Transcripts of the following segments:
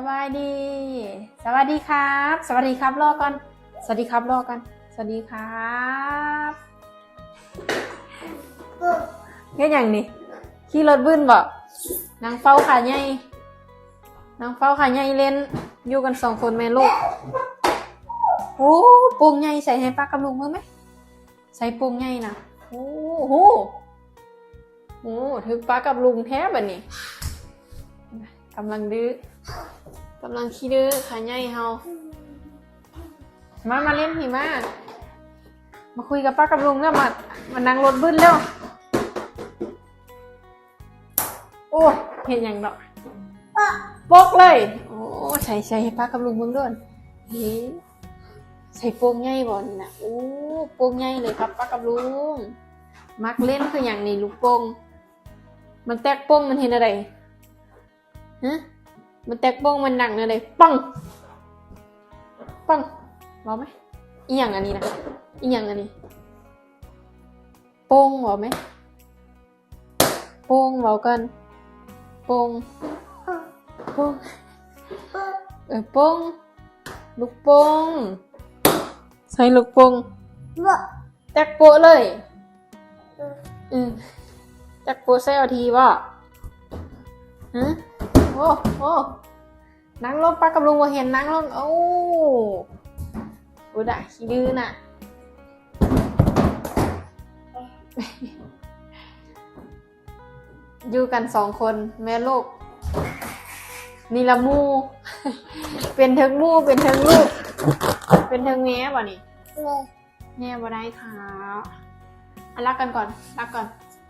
สบายดี สวัสดีครับ สวัสดีครับรอก่อน สวัสดีครับรอก่อน สวัสดีครับเงี้ยอย่างนี้ขี่รถบึ้นบ่นางเฝ้าขาใหญ่นางเฝ้าขาใหญ่เล่น อยู่กันสองคนแม่ลูก โอ้ปุงใหญ่ใส่ให้ป้ากับลุงมือไหม ใส่ปุงใหญ่นะโอ้โหโอ้ถึงป้ากับลุงแท้บัดนี้กำลังดื้อ กำลังขี้ดื้อขาใหญ่เฮามามาเล่นหิมะมาคุยกับป้ากับลุงแล้วมามานั่งรถบึ้นแล้ว โอ้เห็นอย่างดอกปกเลย โอ้ใส่ใส่ให้ป้ากับลุงเบิ่งด้วยเฮ้ใส่โป่งใหญ่บ่นี่นะโอ้โป่งใหญ่เลยครับป้ากับลุงมักเล่นคืออย่างนี้ลูกโป่งมันแตกโป่งมันเห็นอะไรฮะ มันแตกโป่งมันดังอะไรปังปังบอไหมอีหยังอันนี้นะอีหยังอันนี้ โป่งบอไหมโป่งบอกกันโป่งโป่งเออโป่งลูกโป่งใส่ลูกโป่งแตกโปะเลยอืมจักโปรเซลทีบ่ฮะ โอ้โอ้นั่งลงปลากับลุงว่าเห็นนั่งลงโอ้อุดะขี้ดื้อน่ะอยู่กันสองคนแม่ลูกนี่ละมู เป็นเทิงมูเป็นเทิงลูก เป็นเทิงแม่บ่นี่แม่บ่ได้ค่ะอันรักกันก่อน รักก่อน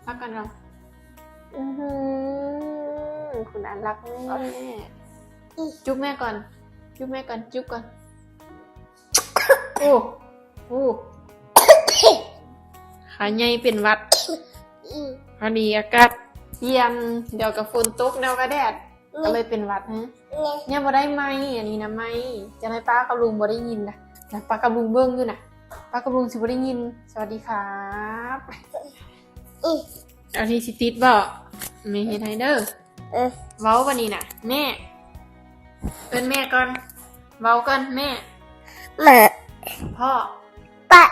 รักกันก่อนอือหือ คุณอันรักแม่จุ๊บแม่ก่อน จุ๊บแม่ก่อน จุ๊บก่อน โอ้โอ้ขาใหญ่เป็นหวัดพอดีอากาศเย็นเดี๋ยวกับฝนตกเดี๋ยวก็แดด ก็เลยเป็นหวัดฮะเนี่ยบ่ได้ไหมอันนี้นะไหมจะให้ป้ากับลุงบ่ได้ยินนะนะป้ากับลุงเบิ้งอยู่นะป้ากับลุงสิบ่ได้ยิน สวัสดีครับเอาทีสิติดบ่ไม่เฮ็ดให้ เด้อเว้าวันนี้น่ะ แม่ เอิ้นแม่ก่อน เว้าก่อนแม่ แม่พ่อ ปะ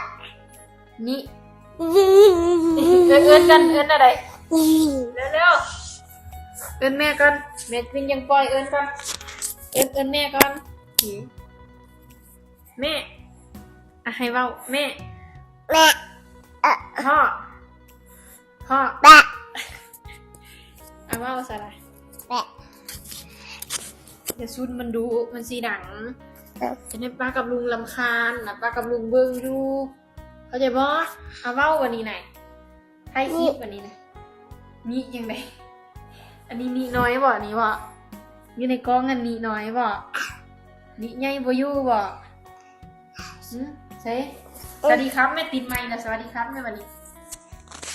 นี่เอิ้นเอิ้นกันเอิ้นอะไรเร็วๆเอิ้นแม่ก่อนแม่เป็นยังปล่อยเอิ้นก่อนเอิ้นเอิ้นแม่ก่อนหือแม่อะให้เว้าแม่ แม่พ่อ พ่อ ปะ เอาว่าภาษา อะไรแม่เดี๋ยวซุนมันดูมันสีดังจะให้ป้ากับลุงลำคาญนะป้ากับลุงเบิ้งดู เข้าใจบ่เอาเว้าวันนี้ไหนให้คลิปวันนี้ไหนมียังไงอันนี้มีน้อยบ่อันนี้บ่อยู่ในกล้องอันนี้น้อยบ่นี่ใหญ่บ่อยู่บ่หืมใช่สวัสดีครับแม่ติดไมค์นะสวัสดีครับแม่วันนี้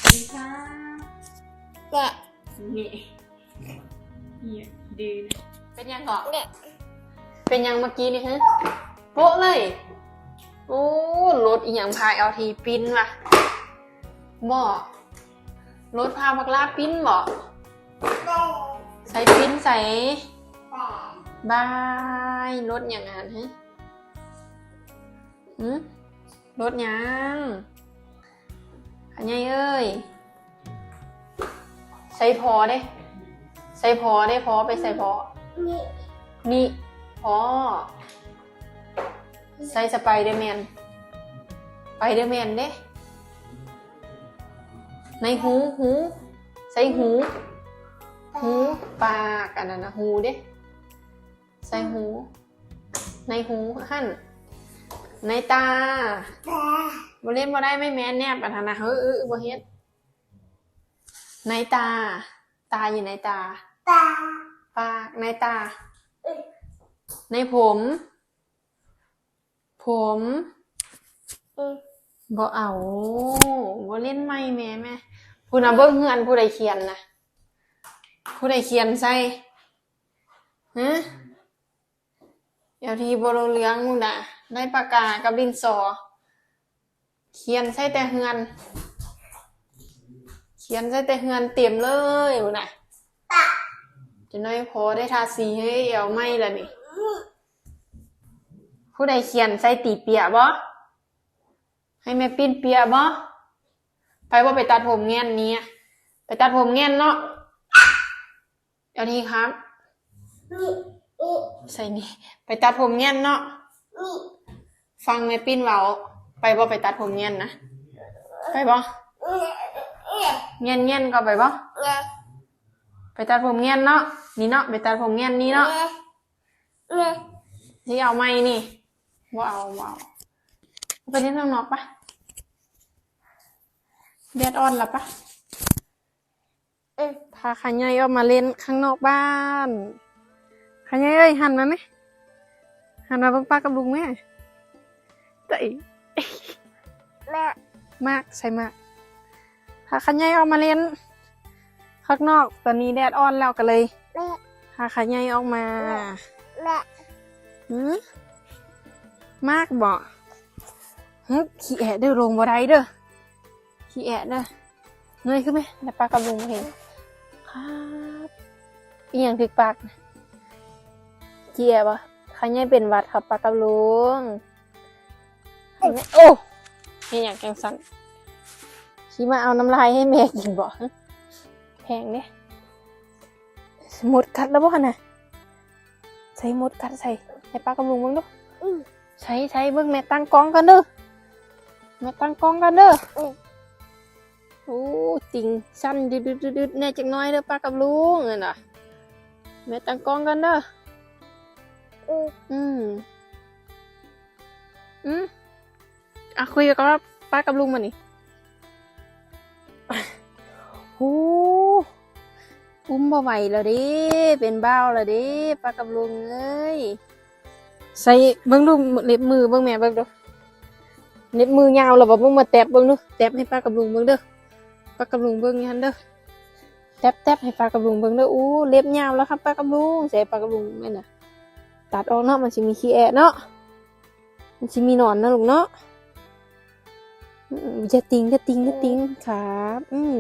สวัสดีครับแม่นี่นี่ดื้อ เป็นยังก่อนแม่เป็นยังเมื่อกี้นี่ฮะโป๊ะเลย โอ้รถอีหยังพายเอาทีปิ้นว่ะบ่รถพาบักลาปิ้นบ่ใส่ปิ้นใส่บายรถอย่างนั้นฮะหืมรถหยังอันยังเอ้ยใส่พอเด้ใส่พอได้พอไปใส่พอ นี่นี่พอใส่สไปเดอร์แมนไปเดอร์แมนเด้ในหูหู ใส่หู หูปากอันนั้นนะหูเด้ใส่หู ในหูหั่นในตาตาบ่เล่นบ่ได้ไม่แม่นแนบอันนั้นนะเฮ้ยเออบ่เฮ็ดในตา ตาอยู่ในตาตา ปากในตาเอ้ยในผมผมอืมบ่เอาบ่เล่นไม่แม่แม่ผู้น่ะเบิ่งเฮือนผู้ใดเขียนนะผู้ใดเขียนใส่ฮะเดี๋ยวทีบ่รู้เรื่องมึงน่ะได้ปากกากับดินสอ เขียนใส่แต่เฮือน เขียนใส่แต่เฮือนเต็มเลยมึงน่ะตา จะน้อยพอได้ทาสีให้เอวไหมล่ะนี่ ผู้ใดเขียนใส่ตีเปียบ่ให้แม่ปิ้นเปียบ่ไปว่าไปตัดผมเงี้ยนนี้อะไปตัดผมเงี้ยนเนาะเดี๋ยวทีครับนี่นี่ใส่นี่ ไปตัดผมเงี้ยนเนาะนี่ฟังแม่ปิ้นเว้าไปบ่ไปตัดผมเงี้ยนนะ ไปบ่นี่นี่เงี้ยนเงี้ยนก็ไปบ่นี่ ไปตัดผมเงี้ยนเนาะนี่เนาะไปตัดผมเงี้ยนนี่เนาะนี่ที่เอาไหมนี่บ่เอาบ่เอาเอาไปเล่นข้างนอกปะแดดอ่อนละปะเอ้ยพาขาใหญ่ออกมาเล่นข้างนอกบ้านขาใหญ่เอ้ยหันมาไหมหันมาเบิ่งป้ากับลุงแม่แต่อีแม่มากใช่มากพาขาใหญ่ออกมาเล่น ข้างนอกตอนนี้แดดอ่อนแล้วก็เลยแม่พาขาใหญ่ออกมาแม่หืมมากบ่ฮึขี้แอะเด้อลงบ่ได้เด้อขี้แอะเด้อเงยขึ้นไหมแล้วป้ากับลุงบ่เห็นครับอีหยังถึกปากนะขี้แอะบ่ขาใหญ่เป็นหวัดครับป้ากับลุงขาใหญ่โอ้นี่อย่างแกงสันชี้มาเอาน้ำลายให้แม่กินบ่ ฮะแพงเด้หมดกัดแล้วบ่คะน่ะใส่หมดกัดใส่ให้ป้ากับลุงเบิ่งดูอืมใช้ใช้เบิ่งแม่ตั้งกล้องกันเด้อแม่ตั้งกล้องกันเด้ออืมโอ้ติงสั้นดึดดึดดึดดึดแน่จักหน้อยเด้อป้ากับลุงนั่นน่ะแม่ตั้งกล้องกันเด้ออืมอืมอืมอะคุยกับป้ากับลุงมานี่โอ้ อุ้มบ่ไหวแล้วดิ เป็นเบ้าแล้วดิป้ากับลุงเอ้ย ใส่เบิ่งดูเล็บมือเบิ่งแม่เบิ่งดูเล็บมือยาวแล้วบ่เบิ่งมาแตบเบิ่งดูแตบให้ป้ากับลุงเบิ่งเด้อปากับลุงเบิ่งยันเด้อแตบแตบให้ป้ากับลุงเบิ่งเด้ออู้เล็บยาวแล้วครับป้ากับลุงใส่ป้ากับลุงแม่น่ะ ตัดออกเนาะมันสิมีขี้แอะเนาะมันสิมีหนอนนะลูกเนาะอืมอย่าติงอย่าติงอย่าติงครับ อืม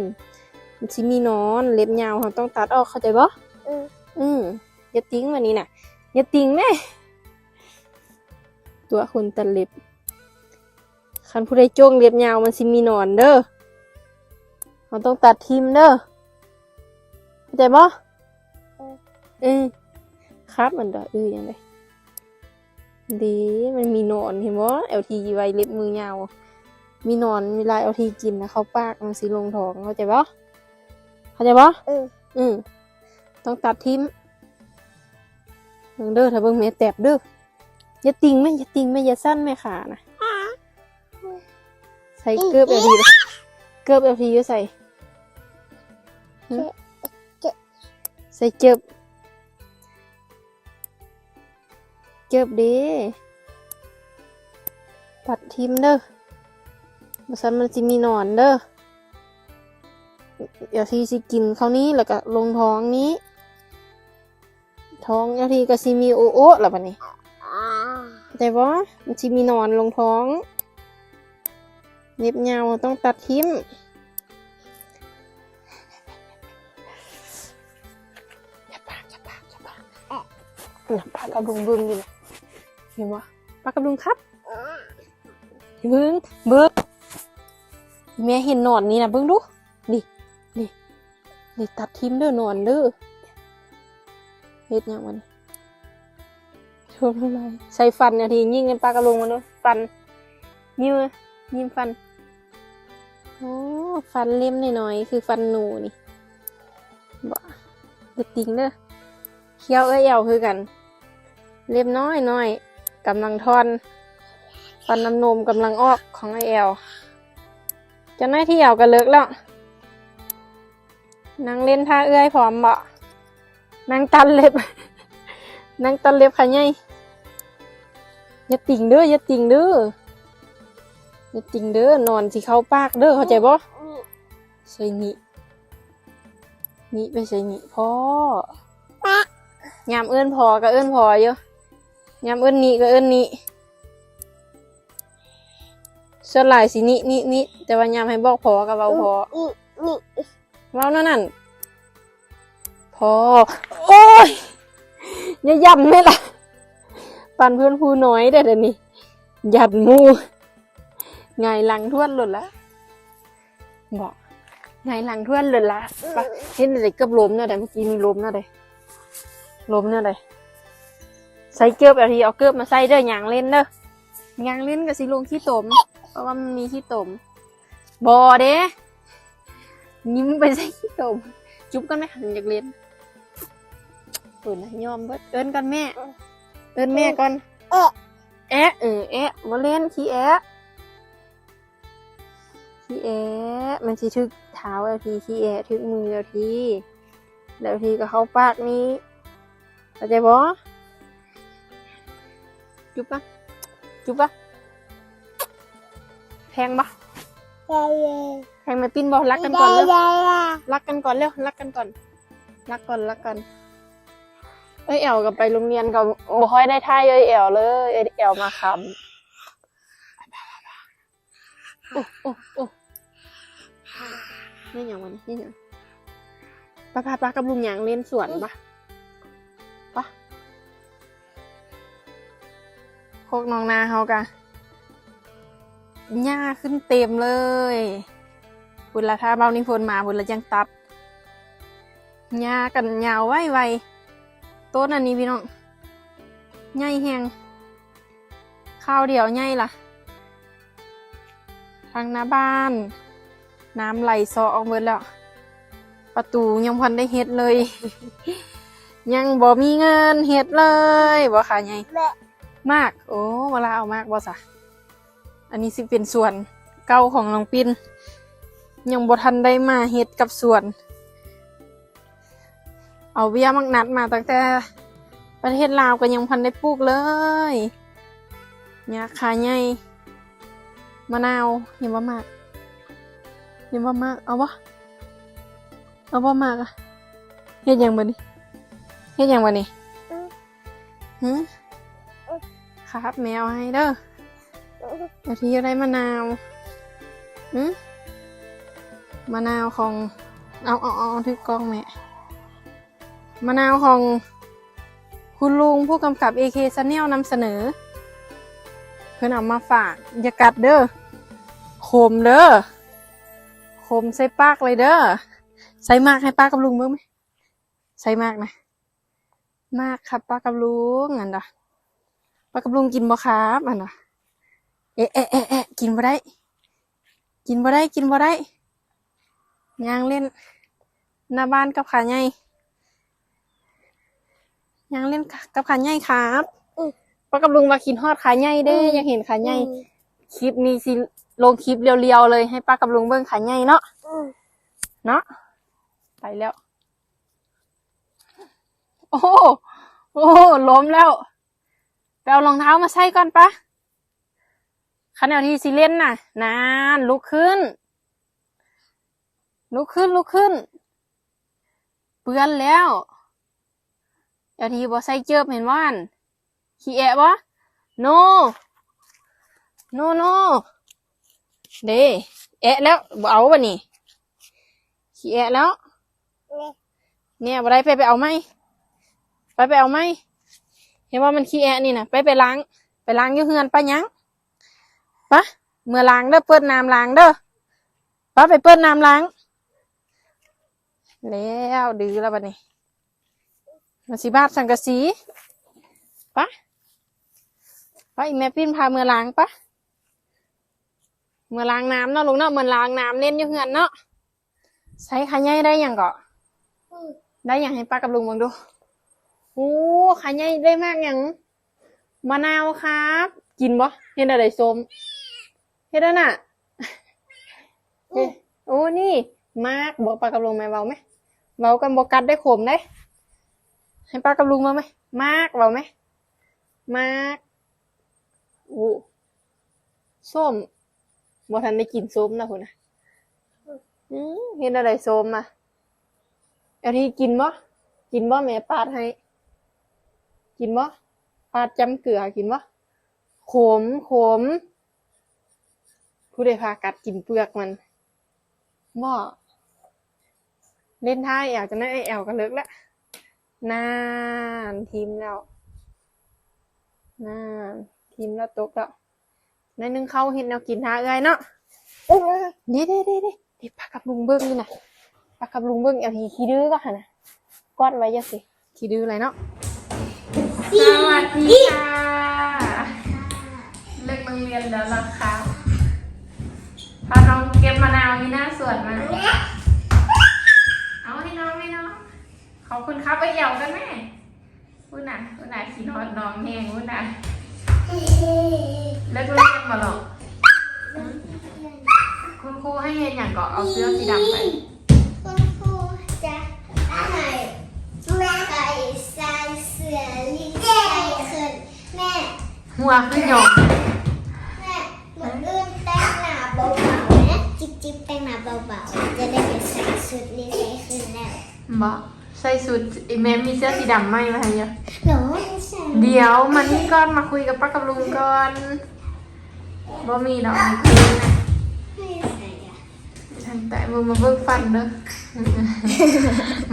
มันสิมีหนอนเล็บยาวเราต้องตัดออกเข้าใจบ่อืมอืมอย่าติงวันนี้น่ะอย่าติงแน่ตัวคนตัดเล็บคันผู้ใดจ้วงเล็บยาวมันสิมีหนอนเด้อเราต้องตัดทิมเด้อเข้าใจบ่เออครับมันดอกเออยังไงดีมันมีหนอนเห็นบ่เอลทีไว้เล็บมือยาวมีหนอนเวลาเอลทีกินนะเขาปากมันสิลงท้องเข้าใจบ่ เข้าใจบ่อืมอืมต้องตัดทิมเบิ่งเด้อถ้าเบิ่งแม่แตบเด้ออย่าติงแม่อย่าติงแม่อย่าสั้นแม่ขานะใส่เกือบเอลทีเลยเกือบเอลทีก็ใส่หึใส่เกือบเกือบดีตัดทิมเด้อมาสันมันจะมีหนอนเด้อ เดี๋ยทีสิกินเขานี้แล้วก็ลงท้องนี้ ท้องเดี๋ยทีก็สิมีโอโอะแล้วปะนี่แต่ว่ามันจะมีนอนลงท้องเล็บยาวต้องตัดทิ้มอย่าปากอย่าปากอย่าปากอย่าปากกับลุงบึงอยู่เห็นวะปากกับลุงครับบิ้งบิ้งแม่เห็นหนอนนี่นะบิ้งดูดิ ดิดิตัดทิ้มเด้อนอนเด้อเฮ็ดยังมันชมทำไมใช้ฟันนี่ยทียิ่งกันปลากระลงมันด้วยฟัน ยิ้มยิ้มฟันโอ้ฟันเล่มหน่อยๆคือฟันหนูนี่บ่เด็ดติงเด้อเคี้ยวเอ้ยเอวคือกัน เล็บน้อยน้อยๆกำลังทอนฟันน้ำนมกำลังออกของไอเอลจะน้อยที่เอวกันเลิกแล้ว นั่งเล่นท่าเอื้อยพร้อมบ่นั่งตันเล็บนั่งตันเล็บค่ะไงอย่าติ่งเด้ออย่าติ่งเด้ออย่าติ่งเด้อนอนสิเข้าปากเด้อเข้าใจบ่ใส่นี่นี่ไปใส่นี่พ่อปะยามเอื้อนพอก็เอื้อนพออยู่ยามเอื้อนนี่ก็เอื้อนนี่ส่วนหลายสินี่นี่นี่แต่ว่ายามให้บอกพอก็เว้าพอนี่นี่ เว้านั่นนั่นพอ โอ้ยอย่าย่ำไม่ละปันเพื่อนผู้น้อยเด้อเดี๋ยวนี้หยัดมูไงหลังทวนหลุดละบอกไงหลังทวนหลุดละไปเห็นอะไรเกือบล้มเนี่ยแต่เมื่อกี้มีล้มเนี่ยเลยล้มเนี่ยเลยใส่เกือบอาทีเอาเกือบมาใส่เด้อยางเล่นเด้อยางเล่นกับสิลงขี้ตมเพราะว่ามันมีขี้ตมบอเด้ นี่มึงไปใส่ขี้ตมจุ๊บกันไหมหันอยากเรียนปุ่นนะยอมเบิดเอิ้นกันแม่ เอิ้นแม่ก่อนเอ๊ะแอะเออแอะมาเล่นขี้แอะขี้แอะมันสิทึกเท้าเอาทีขี้แอะทึกมือเอาทีแล้วทีก็เข้าปากนี้เข้าใจบ่จุ๊บปะจุ๊บปะแพงปะยาย แพงไหมปิ้นบอรักกันยาก่อนยเร็วยายรักกันก่อนเร็วรักกันก่อน รักก่อนรักกัน เอ้ยแอลกับไปโรงเรียนก็บ่ค่อยได้ท่ายเอ้ยแอลเลยเอ้ยแอลมาคำโอ้โอ้โอ้นี่อย่างวันนี้นี่อย่างป้าป้าป้ากับลุงหยางเล่นสวนปะปะโคกน้องนาเฮากะหญ้าขึ้นเต็มเลย บุญละถ้าเบานิพนธ์มาบุญละยังตัดหญ้ากันยาวไว้ไวต้นอันนี้พี่น้องใหญ่แหงข้าวเดียวใหญ่ล่ะ ทางหน้าบ้าน น้ำไหลซอออกหมดแล้ว ประตูยังพันได้เฮ็ดเลย ยังบ่มีเงินเฮ็ดเลยบ่ค่ะไงแม่มาก โอ้เวลาเอามากบ่สะอันนี้สิเป็นส่วนเก่าของน้องปิน ยังบ่ทันได้มาเฮ็ดกับส่วน เอาเบี้ยมักนัดมาตั้งแต่ประเทศลาวก็ยังพันได้ปลูกเลยยาคาใหญ่มะนาวยังบ่มากยังบ่มาก เอาบ่เอาบ่มากอะเฮ็ดหยังบ่นี่เฮ็ดหยังบ่นี่ฮะครับแมวให้เด้ออาทีอะไรมะนาวหื มะนาวของ เอาเอาเอาเอที่กล้องแม่มะนาวของคุณลุงผู้กำกับ AK s a n n e l นำเสนอ เพื่อนเอามาฝาก อย่ากัดเด้อขมเด้อขมใส่ปากเลยเด้อใส่มากให้ป้ากับลุงเบิ่งไหมใส่มากนะ มากครับป้ากับลุงอันดะป้ากับลุงกินบ่ครับอันดะเอะเอ๊ะเอ๊ะเอ๊ะกินบ่ได้ กินบ่ได้กินบ่ได้ ย่างเล่นหน้าบ้านกับขาใหญ่ย่างเล่นกับขาใหญ่ครับป้ากับลุงมากินฮอดขาใหญ่เด้อยังเห็นขาใหญ่คลิปนี้สิลงคลิปเรียวๆเลยให้ป้ากับลุงเบิ่งขาใหญ่เนาะเนาะไปแล้ว โอ้โหโอ้โหล้มแล้วไปเอารองเท้ามาใส่ก่อนปะขณะที่สิเล่นน่ะ นานลุกขึ้น ลุกขึ้นลุกขึ้น เปื้อนแล้วเอาทีบอใส่เจิบเห็นว่านขี้แอะวะโนโนโนเด้แอะแล้วบเอาวะนี่ขี้แอะแล้ว เนี่ยบ่ได้ไปไปเอาไหมไปไปเอาไหมเห็นว่ามันขี้แอะนี่นะไปไปล้าง ไปล้างยู่เฮือนไปยังปะเมื่อล้างเด้อเปิดน้ำล้างเด้อปะไปเปิดน้ำล้าง แล้วดื้อแล้วบัดนี้มาสิบาทสังกะสีปะปะอีแม่ปิ้นพาเมื่อล้างปะเมื่อล้างน้ำเนาะลุงเนาะเมื่อล้างน้ำเล่นอยู่เฮือนเนาะใช้ขาใหญ่ได้ยังเก็ได้ยังให้ป้ากับลุงเบังดูโอ้ขาใหญ่ได้มากยังมะนาวครับ กินบ่เห็นอะไรส้มเห็นแล้วน่ะเฮ้โอ้นี่มากบอกป้ากับลุงไหมเบาไหม เบากันบกกัดได้ขมได้ ให้ป้ากับลุงมาไหม มากเบาไหม มากโอ้ส้มบ่ทันได้กินส้มนะคุณนะอืมเห็นอะไรโซมอะเอาที่กินบ่กินบ่แม่ปาดให้ กินบ่ปาดจำเกลือกินบ่ขมขมผู้ใดพากัดกินเปลือกมันบ่ เล่นท่าแอวจะได้ไอแอวกันเลิกแล้วนานทีมแล้วนานทีมแล้วตกแล้วในายหนึงเข้าเห็นแนวกินหาเอ้ยเนาะเออเด้เด้เด้เด้เด้ปากกับลุงเบิ้งนี่นะปากกับลุงเบิ้งเอาทีขี้ดื้อก็หันนะกอดไว้ยังสิขี้ดื้ออะไรเนาะสวัสดีค่ะเลิกโรงเรียนแล้วล่ะค่ะพาน้องเก็บมะนาวที่หน้าสวนมาเอาให้น้องให้น้องขอบ คุณครับไปเหยากันแม่พูดน่ะพูดน่ะขี่นอนน้องแห้งพูดน่ะเลิกโรงเรียนมาหรอกคุณครูให้เรียนอย่างก็เอาเสื้อสีดำไปคุณครูจะให้แม่ใส่ใส่เสื้อลิใส่ขึ้นแม่หัวขึ้นหยองแม่เหมือนลื่นแต่งหน้าเบาๆนะจิ๊บจิ๊บแต่งหน้าเบาๆจะได้ไปใส่ชุดลิใส่ขึ้นแล้วบอก ใส่สูทไอ้แม่มีเสื้อสีดำไหมมาให้เยอะหนูไม่ใส่เดี๋ยวมันนี่ก่อนมาคุยกับป้ากับลุงก่อนบ่มีดอกไม่คุยนะไม่ใส่อะทางแต่มือมาเบิ่งฟันเด้อ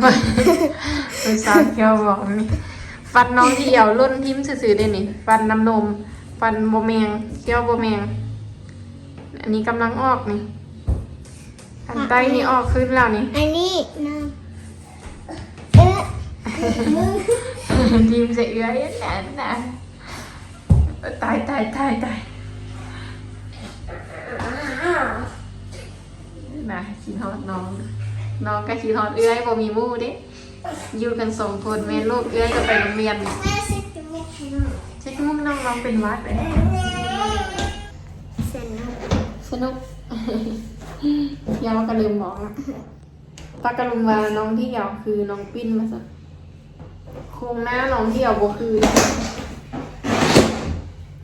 มาไปสาวเคียวบอกนี่ฟันน้องที่เหี่ยวรุ่นทิมซื่อๆเด้นี่ฟันน้ำนม ฟันโบแมงเคี้ยวโบแมงอันนี้กำลังออกนี่อันใต้นี่ออกขึ้นแล้วนี่อันนี้น้ำเอ๊ะ ทีมเสียเอื้อยแหนนะตายตายตายตายนะขี้ทอดน้อง น้องก็ขี้ทอดเอื้อยบ่มีมู่เด้อยู่กันสองคนแม่ลูกเอื้อยก็ไปโรงเรียนแม่ใส่จมูกให้หน่อยเช็คมุ้งน้องน้องเป็นวัดเลยสนุกสนุกยาวก็ลืมบอกนะปากกะลุงว่าน้องที่ยาวคือน้องปิ้นมาสัก โครงหน้าน้องเทียวบ่คือ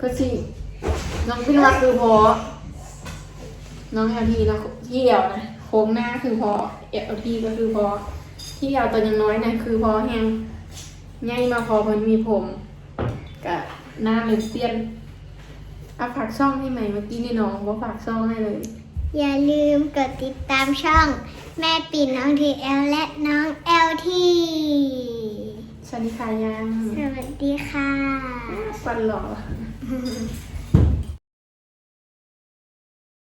ก็สิน้องปิ้นว่าคือพอ น้องเอลทีนะที่เดียวนะโค้งหน้าคือพอเอลทีก็คือพอ ที่เดียวตัวยังน้อยนะคือพอแห้งใหญ่มาพอเพิ่นมีผมกับหน้าเลยเปลี่ยนเอาฝากช่องให้ไหม่เมื่อกี้นี่น้องว่าฝากช่องให้เลย อย่าลืมกดติดตามช่อง แม่ปิ่นน้องทีเอลและน้องเอลที สวัสดีค่ะยัง สวัสดีค่ะ ฟันหล่อ